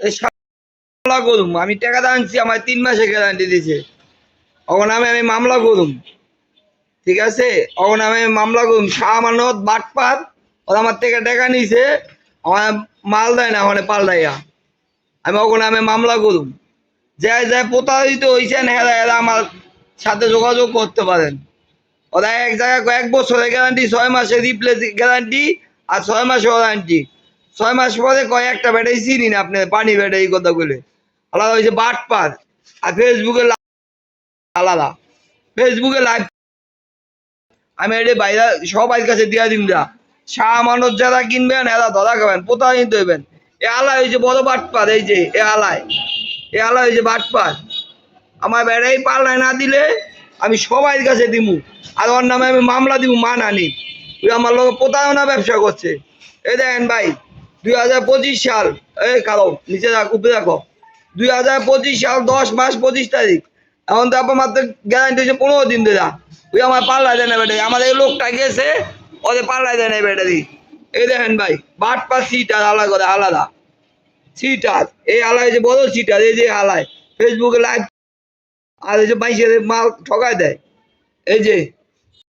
মামলা করুম আমি টাকা আনছি, আমার তিন মাসে গ্যারান্টি দিছে। ওর নামে আমি মামলা করুম ঠিক আছে? ওর আমি মামলা করুম শাহ মানত বাটপার, ওরা আমার থেকে টাকা নিছে, আমার মাল দেয় না ওখানে পাল্টাইয়া। আমি ওর নামে মামলা করুম যাই যাই প্রতারিত হয়েছেন হেরা হেরা আমার সাথে যোগাযোগ করতে পারেন। ওরা এক জায়গায় কয়েক বছরের গ্যারান্টি ছয় মাসের রিপ্লেস গ্যারান্টি আর ছয় মাসের ওয়ারেন্টি ছয় মাস পরে কয় একটা ব্যাটারি চিনি না আপনি পানি ব্যাটারি কথা বলে আলাদা হয়েছে বাট পার আর ফেসবুকে আলাদা। ফেসবুকে লাইভ আমি এটা বাইরে, সবাই কাছে দিয়া দিন যা। শাহ মানুষ যারা কিনবেন, এরা ধরা খাবেন, প্রতারিত হইবেন। এ আলায় হয়েছে বড় বাট পার এই যে, এ আলায়। এ আলায় হয়েছে বাট পার আমার বেড়াই পাল্লায় না দিলে আমি সবাই কাছে দিমু। আর ওর নামে আমি মামলা দিব মান আনি আমার লোক প্রতারণা ব্যবসা করছে। এই দেখেন ভাই দুই হাজার পঁচিশ সাল, এই কালো, নিচে রাখ, উপরে রাখো। দুই হাজার পঁচিশ সাল, দশ মাস, পঁচিশ তারিখ। এখন তো আপনার মাত্র গ্যারান্টি হচ্ছে পনেরো দিন ধরে। তুই আমার পাল্লায় দেয় না ব্যাটারি আমাদের লোকটা গেছে, ওদের পাল্লায় দেয় না ব্যাটারি এই দেখেন ভাই বাট পা সিটার আলাদা করে, আলাদা। সিটার এই আলায় যে বড় সিটার এই যে আলায়। ফেসবুকে লাইভ আর এই যে বাইশের মাল ঠকায় দেয়। এই যে